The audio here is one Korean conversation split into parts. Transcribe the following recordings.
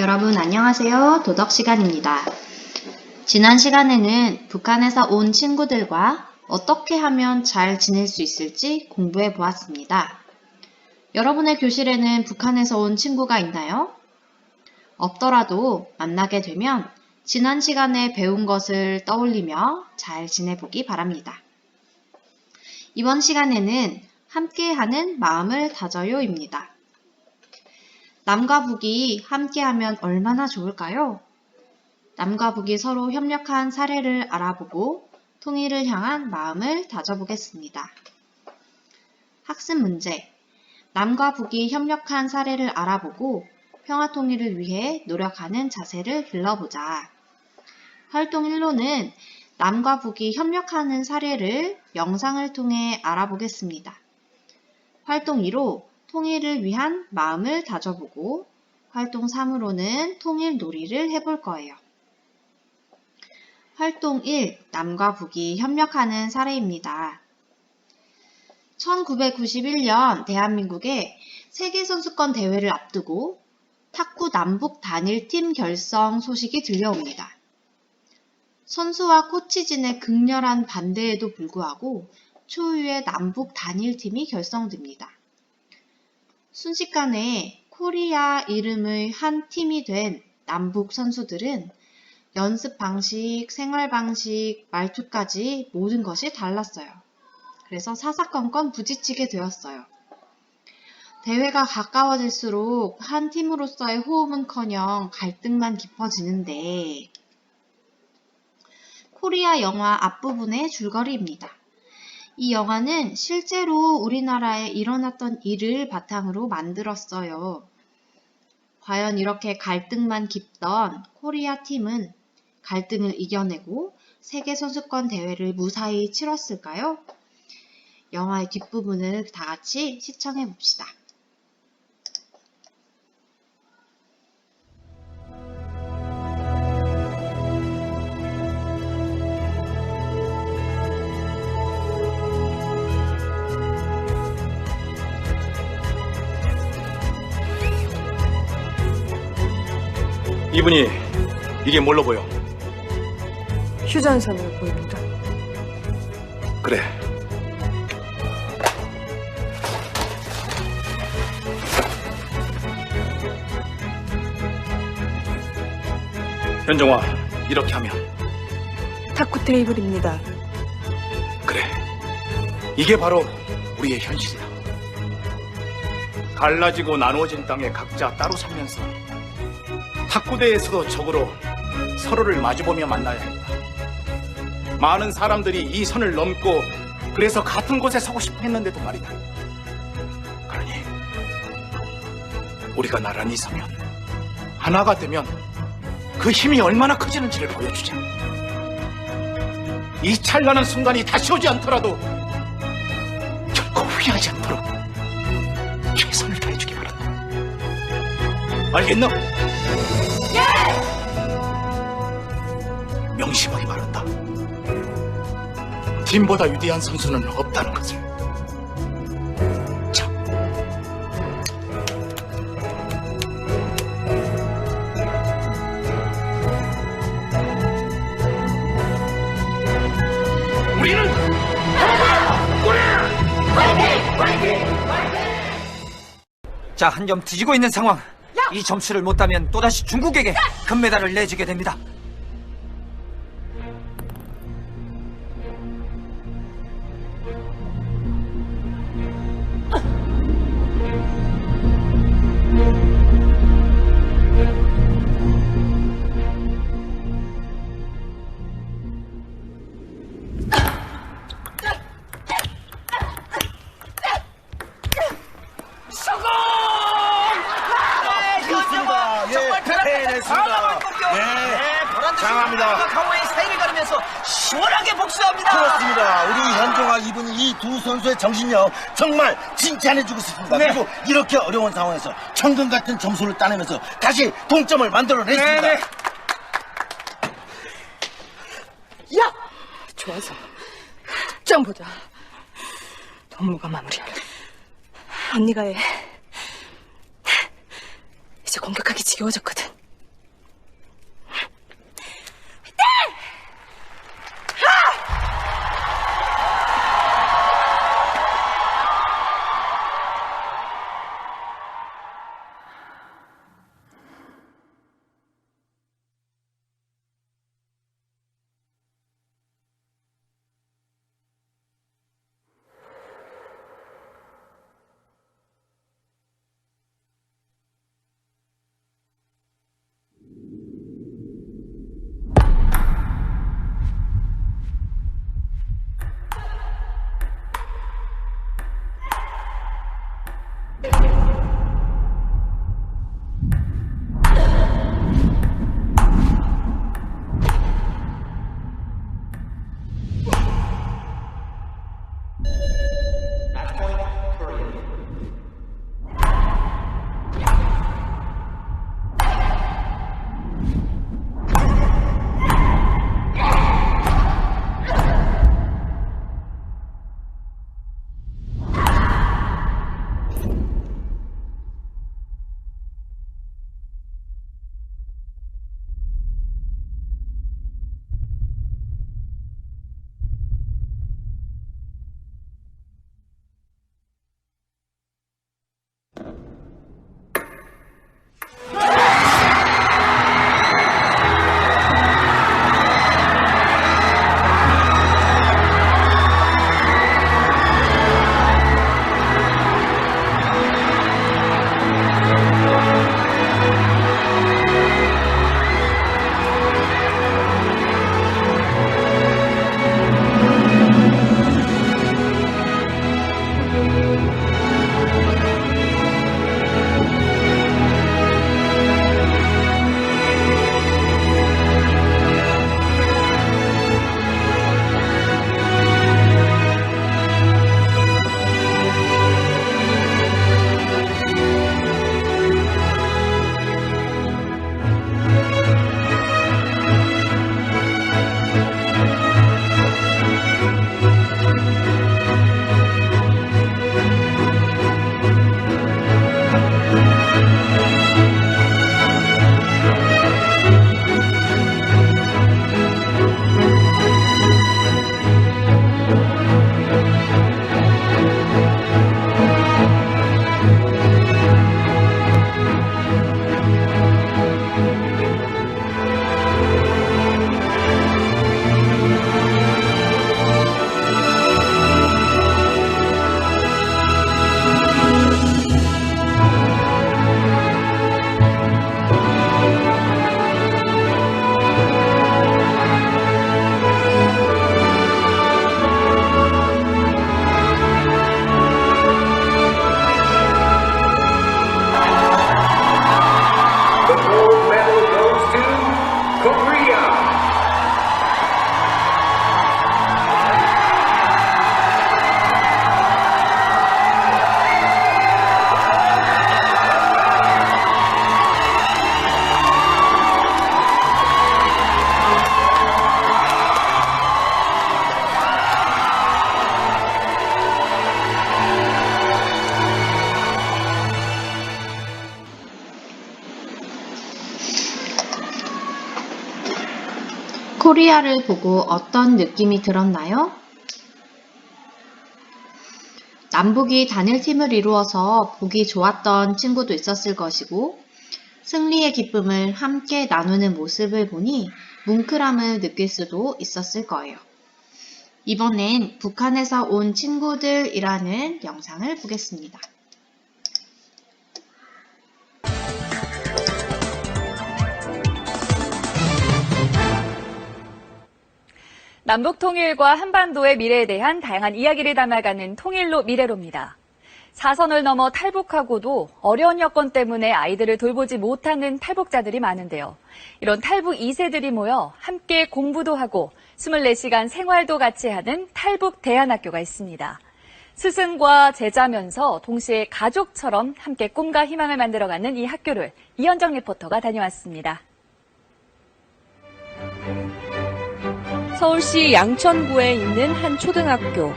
여러분 안녕하세요. 도덕 시간입니다. 지난 시간에는 북한에서 온 친구들과 어떻게 하면 잘 지낼 수 있을지 공부해 보았습니다. 여러분의 교실에는 북한에서 온 친구가 있나요? 없더라도 만나게 되면 지난 시간에 배운 것을 떠올리며 잘 지내보기 바랍니다. 이번 시간에는 함께하는 마음을 다져요입니다. 남과 북이 함께하면 얼마나 좋을까요? 남과 북이 서로 협력한 사례를 알아보고 통일을 향한 마음을 다져보겠습니다. 학습 문제. 남과 북이 협력한 사례를 알아보고 평화 통일을 위해 노력하는 자세를 길러보자. 활동 1로는 남과 북이 협력하는 사례를 영상을 통해 알아보겠습니다. 활동 2로 통일을 위한 마음을 다져보고 활동 3으로는 통일 놀이를 해볼 거예요. 활동 1. 남과 북이 협력하는 사례입니다. 1991년 대한민국의 세계선수권 대회를 앞두고 탁구 남북 단일팀 결성 소식이 들려옵니다. 선수와 코치진의 극렬한 반대에도 불구하고 초유의 남북 단일팀이 결성됩니다. 순식간에 코리아 이름의 한 팀이 된 남북 선수들은 연습 방식, 생활 방식, 말투까지 모든 것이 달랐어요. 그래서 사사건건 부딪히게 되었어요. 대회가 가까워질수록 한 팀으로서의 호흡은커녕 갈등만 깊어지는데 코리아 영화 앞부분의 줄거리입니다. 이 영화는 실제로 우리나라에 일어났던 일을 바탕으로 만들었어요. 과연 이렇게 갈등만 깊던 코리아 팀은 갈등을 이겨내고 세계 선수권 대회를 무사히 치렀을까요? 영화의 뒷부분을 다 같이 시청해 봅시다. 이분이 이게 뭘로 보여? 휴전선으로 보입니다. 그래. 현정화, 이렇게 하면 탁구 테이블입니다. 그래. 이게 바로 우리의 현실이다. 갈라지고 나누어진 땅에 각자 따로 살면서 탁구대에서도 적으로 서로를 마주보며 만나야 한다. 많은 사람들이 이 선을 넘고 그래서 같은 곳에 서고 싶어 했는데도 말이다. 그러니 우리가 나란히 서면 하나가 되면 그 힘이 얼마나 커지는지를 보여주자. 이 찬란한 순간이 다시 오지 않더라도 결코 후회하지 않도록 최선을 다해주기 바란다. 알겠나? 팀보다 위대한 선수는 없다는 것을. 자, 우리는 자, 한 점 뒤지고 있는 상황. 이 점수를 못 따면 또다시 중국에게 금메달을 내주게 됩니다. 두 선수의 정신력 정말 칭찬해주고 싶습니다. 네. 그리고 이렇게 어려운 상황에서 천금 같은 점수를 따내면서 다시 동점을 만들어냈습니다. 네, 네. 야! 좋아서. 점 보자. 동무가 마무리하라. 언니가 해. 이제 공격하기 지겨워졌거든. 코리아를 보고 어떤 느낌이 들었나요? 남북이 단일팀을 이루어서 보기 좋았던 친구도 있었을 것이고, 승리의 기쁨을 함께 나누는 모습을 보니 뭉클함을 느낄 수도 있었을 거예요. 이번엔 북한에서 온 친구들이라는 영상을 보겠습니다. 남북 통일과 한반도의 미래에 대한 다양한 이야기를 담아가는 통일로 미래로입니다. 사선을 넘어 탈북하고도 어려운 여건 때문에 아이들을 돌보지 못하는 탈북자들이 많은데요. 이런 탈북 2세들이 모여 함께 공부도 하고 24시간 생활도 같이 하는 탈북 대안학교가 있습니다. 스승과 제자면서 동시에 가족처럼 함께 꿈과 희망을 만들어가는 이 학교를 이현정 리포터가 다녀왔습니다. 서울시 양천구에 있는 한 초등학교.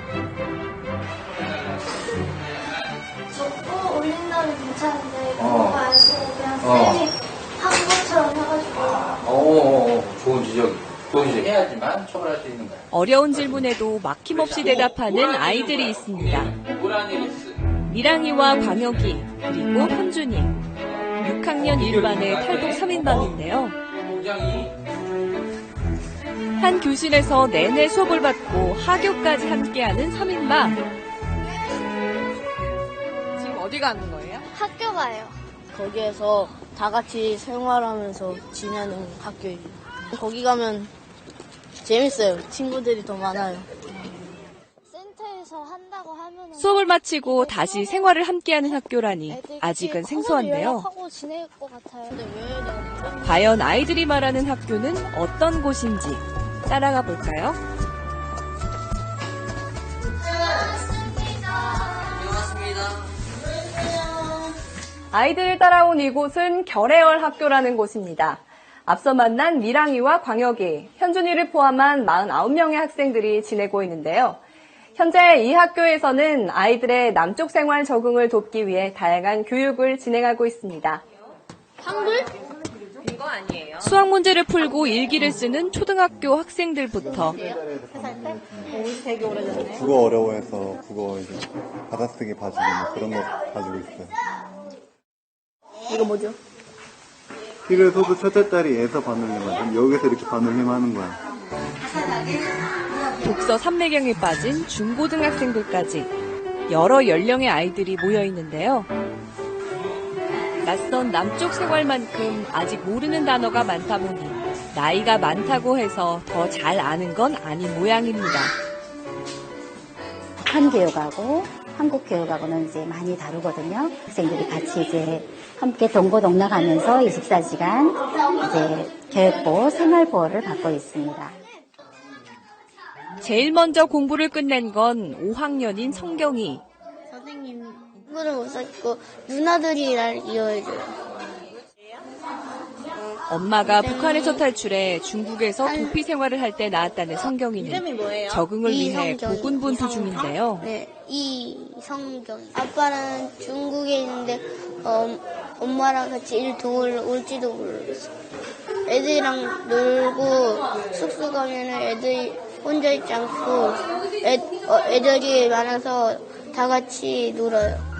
줬고 올린다면 괜찮은데 어. 그거 안 쓰고 그냥 어. 쌤이 한 것처럼 해가지고 어, 좋은 지적. 좋은 지적. 해야지만 처벌할 수 있는 거야. 어려운 질문에도 막힘없이 대답하는 아이들이 있습니다. 미랑이와 광혁이, 그리고 현준이. 6학년 1반의 탈북 3인방인데요. 공장이 한 교실에서 내내 수업을 받고 하교까지 함께하는 3인방. 지금 어디 가는 거예요? 학교 가요. 거기에서 다 같이 생활하면서 지내는 학교예요. 거기 가면 재밌어요. 친구들이 더 많아요. 센터에서 한다고 하면 수업을 마치고 다시 생활을 함께하는 학교라니 아직은 생소한데요. 과연 아이들이 말하는 학교는 어떤 곳인지 따라가 볼까요? 아이들을 따라온 이곳은 결해월 학교라는 곳입니다. 앞서 만난 미랑이와 광혁이, 현준이를 포함한 49명의 학생들이 지내고 있는데요. 현재 이 학교에서는 아이들의 남쪽 생활 적응을 돕기 위해 다양한 교육을 진행하고 있습니다. 수학 문제를 풀고 일기를 쓰는 초등학교 학생들부터 국어 어려워해서 국어 이제 받아쓰기 봐주고 뭐 그런 거 가지고 있어요. 이거 뭐죠? 소도 첫째 딸이 애서 바늘림하지 여기서 이렇게 바늘림 하는 거야. 독서 삼매경에 빠진 중고등학생들까지 여러 연령의 아이들이 모여 있는데요. 낯선 남쪽 생활만큼 아직 모르는 단어가 많다 보니 나이가 많다고 해서 더 잘 아는 건 아닌 모양입니다. 북한 교육하고 한국 교육하고는 이제 많이 다르거든요. 학생들이 같이 이제 함께 동고동락하면서 24시간 이제 교육보, 생활보호를 받고 있습니다. 제일 먼저 공부를 끝낸 건 5학년인 성경이. 선생님 공부를 못 쌓고 누나들이 날 이해해줘요. 엄마가 북한에서 탈출해 중국에서 도피 생활을 할 때 낳았다는 성경이는 적응을 위해 고군분투. 중인데요. 네, 이성경. 아빠는 중국에 있는데 어, 엄마랑 같이 일 도울 올지도 모르겠어. 애들이랑 놀고 숙소 가면은 애들이 혼자 있지 않고 애, 어, 애들이 많아서 다 같이 놀아요.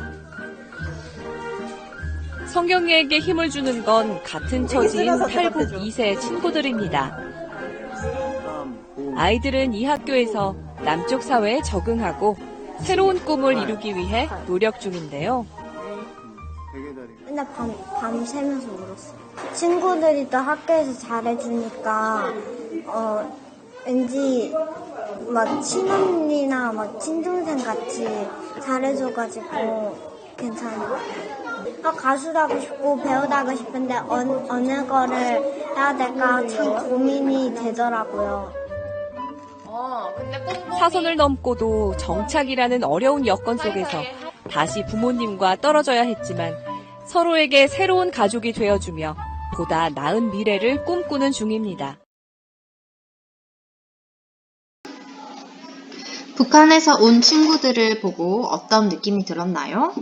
성경이에게 힘을 주는 건 같은 처지인 탈북 2세 친구들입니다. 아이들은 이 학교에서 남쪽 사회에 적응하고 새로운 꿈을 이루기 위해 노력 중인데요. 맨날 밤, 밤 새면서 울었어. 친구들이 또 학교에서 잘해주니까, 어, 왠지, 막, 친언니나 막, 친동생 같이 잘해줘가지고, 괜찮아. 아, 가수도 하고 싶고, 배우도 하고 싶은데, 어느, 어느 거를 해야 될까 참 고민이 되더라고요. 사선을 넘고도 정착이라는 어려운 여건 속에서 다시 부모님과 떨어져야 했지만 서로에게 새로운 가족이 되어주며 보다 나은 미래를 꿈꾸는 중입니다. 북한에서 온 친구들을 보고 어떤 느낌이 들었나요?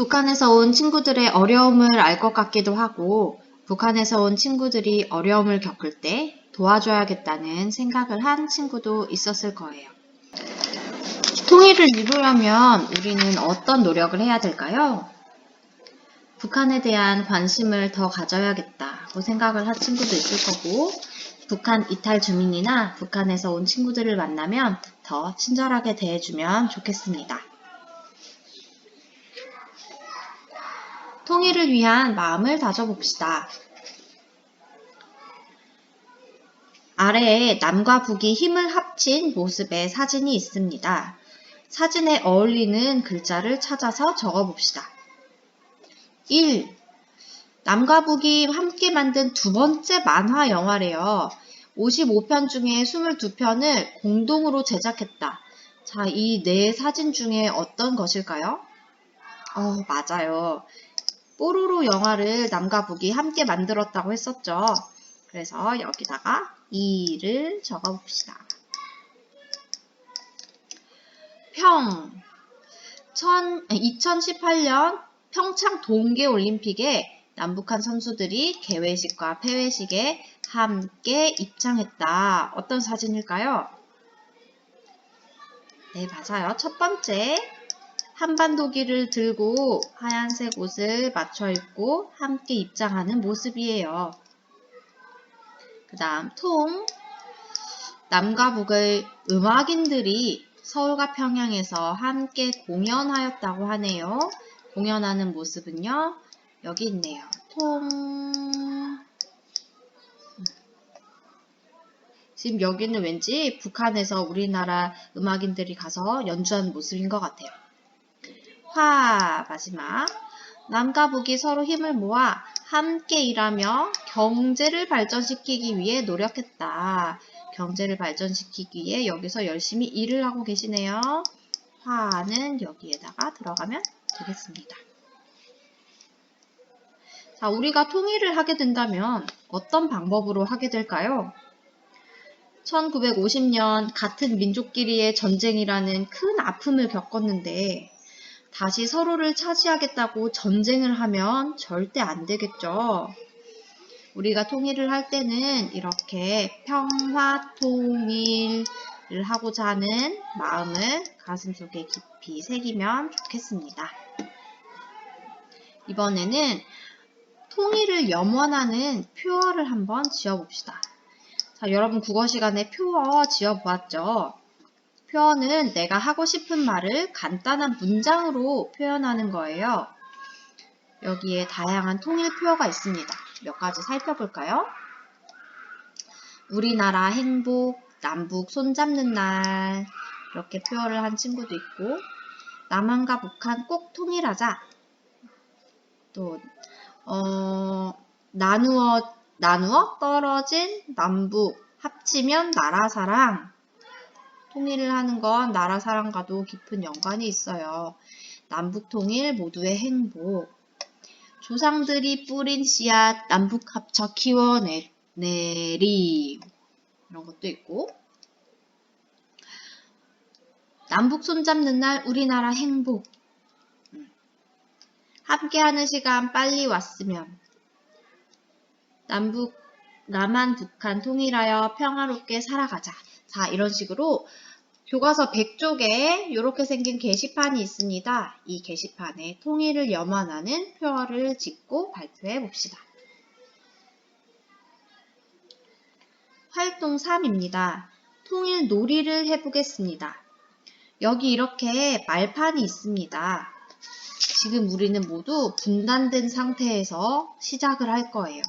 북한에서 온 친구들의 어려움을 알 것 같기도 하고, 북한에서 온 친구들이 어려움을 겪을 때 도와줘야겠다는 생각을 한 친구도 있었을 거예요. 통일을 이루려면 우리는 어떤 노력을 해야 될까요? 북한에 대한 관심을 더 가져야겠다고 생각을 한 친구도 있을 거고, 북한 이탈 주민이나 북한에서 온 친구들을 만나면 더 친절하게 대해주면 좋겠습니다. 통일을 위한 마음을 다져봅시다. 아래에 남과 북이 힘을 합친 모습의 사진이 있습니다. 사진에 어울리는 글자를 찾아서 적어봅시다. 1. 남과 북이 함께 만든 두 번째 만화 영화래요. 55편 중에 22편을 공동으로 제작했다. 자, 이 네 사진 중에 어떤 것일까요? 어, 맞아요. 뽀로로 영화를 남과 북이 함께 만들었다고 했었죠. 그래서 여기다가 2를 적어봅시다. 평. 2018년 평창 동계올림픽에 남북한 선수들이 개회식과 폐회식에 함께 입장했다. 어떤 사진일까요? 네, 맞아요. 첫 번째, 한반도기를 들고 하얀색 옷을 맞춰 입고 함께 입장하는 모습이에요. 그 다음, 통. 남과 북의 음악인들이 서울과 평양에서 함께 공연하였다고 하네요. 공연하는 모습은요, 여기 있네요. 통. 지금 여기는 왠지 북한에서 우리나라 음악인들이 가서 연주하는 모습인 것 같아요. 화, 마지막. 남과 북이 서로 힘을 모아 함께 일하며 경제를 발전시키기 위해 노력했다. 경제를 발전시키기 위해 여기서 열심히 일을 하고 계시네요. 화는 여기에다가 들어가면 되겠습니다. 자, 우리가 통일을 하게 된다면 어떤 방법으로 하게 될까요? 1950년 같은 민족끼리의 전쟁이라는 큰 아픔을 겪었는데 다시 서로를 차지하겠다고 전쟁을 하면 절대 안 되겠죠. 우리가 통일을 할 때는 이렇게 평화 통일을 하고자 하는 마음을 가슴속에 깊이 새기면 좋겠습니다. 이번에는 통일을 염원하는 표어를 한번 지어봅시다. 자, 여러분 국어 시간에 표어 지어보았죠? 표어는 내가 하고 싶은 말을 간단한 문장으로 표현하는 거예요. 여기에 다양한 통일 표어가 있습니다. 몇 가지 살펴볼까요? 우리나라 행복, 남북 손잡는 날 이렇게 표현을 한 친구도 있고 남한과 북한 꼭 통일하자 또 어, 나누어 나누어 떨어진 남북 합치면 나라 사랑 통일을 하는 건 나라 사랑과도 깊은 연관이 있어요. 남북 통일 모두의 행복 조상들이 뿌린 씨앗 남북 합쳐 키워내리 이런 것도 있고. 남북 손잡는 날 우리나라 행복 음. 함께하는 시간 빨리 왔으면. 남북 남한 북한 통일하여 평화롭게 살아가자 자 이런 식으로 교과서 100쪽에 이렇게 생긴 게시판이 있습니다. 이 게시판에 통일을 염원하는 표어를 짓고 발표해 봅시다. 활동 3입니다. 통일 놀이를 해보겠습니다. 여기 이렇게 말판이 있습니다. 지금 우리는 모두 분단된 상태에서 시작을 할 거예요.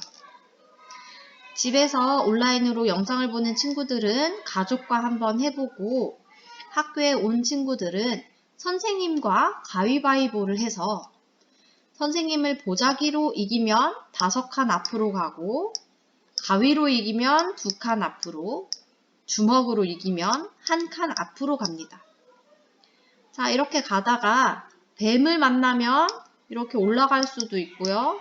집에서 온라인으로 영상을 보는 친구들은 가족과 한번 해보고 학교에 온 친구들은 선생님과 가위바위보를 해서 선생님을 보자기로 이기면 다섯 칸 앞으로 가고 가위로 이기면 두 칸 앞으로 주먹으로 이기면 한 칸 앞으로 갑니다. 자 이렇게 가다가 뱀을 만나면 이렇게 올라갈 수도 있고요.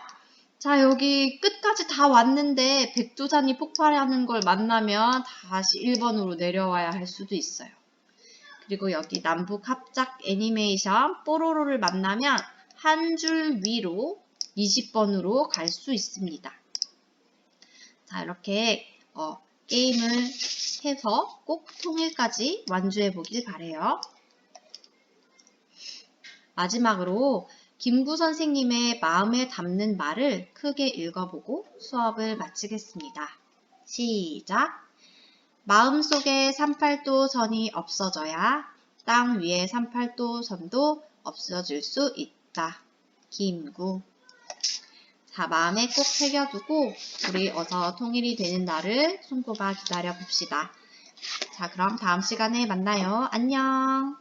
자 여기 끝까지 다 왔는데 백두산이 폭발하는 걸 만나면 다시 1번으로 내려와야 할 수도 있어요. 그리고 여기 남북 합작 애니메이션 뽀로로를 만나면 한 줄 위로 20번으로 갈 수 있습니다. 자 이렇게 어, 게임을 해서 꼭 통일까지 완주해 보길 바래요. 마지막으로 김구 선생님의 마음에 담는 말을 크게 읽어보고 수업을 마치겠습니다. 시작! 마음속에 38도 선이 없어져야 땅 위에 38도 선도 없어질 수 있다. 김구 자, 마음에 꼭 새겨두고 우리 어서 통일이 되는 날을 손꼽아 기다려 봅시다. 자, 그럼 다음 시간에 만나요. 안녕!